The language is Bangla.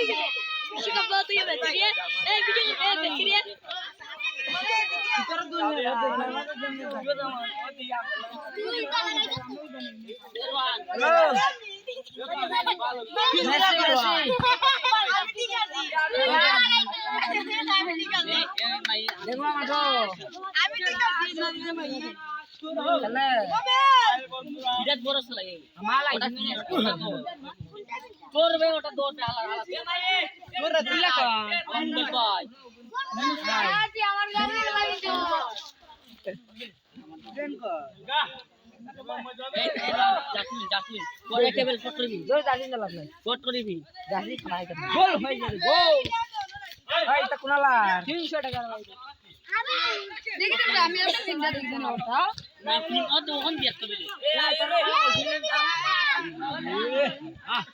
É, vídeo, é, ver, queria? দেখবা মাঠো তাহলে বিরাট বড় লাগে মালাই তোর বে ওটা দোটা আলাদা দিলা ভাই ট্রেন কো এই জাসমিন জাসমিন পরে টেবিল ফট করবি জোর দাদি না ফট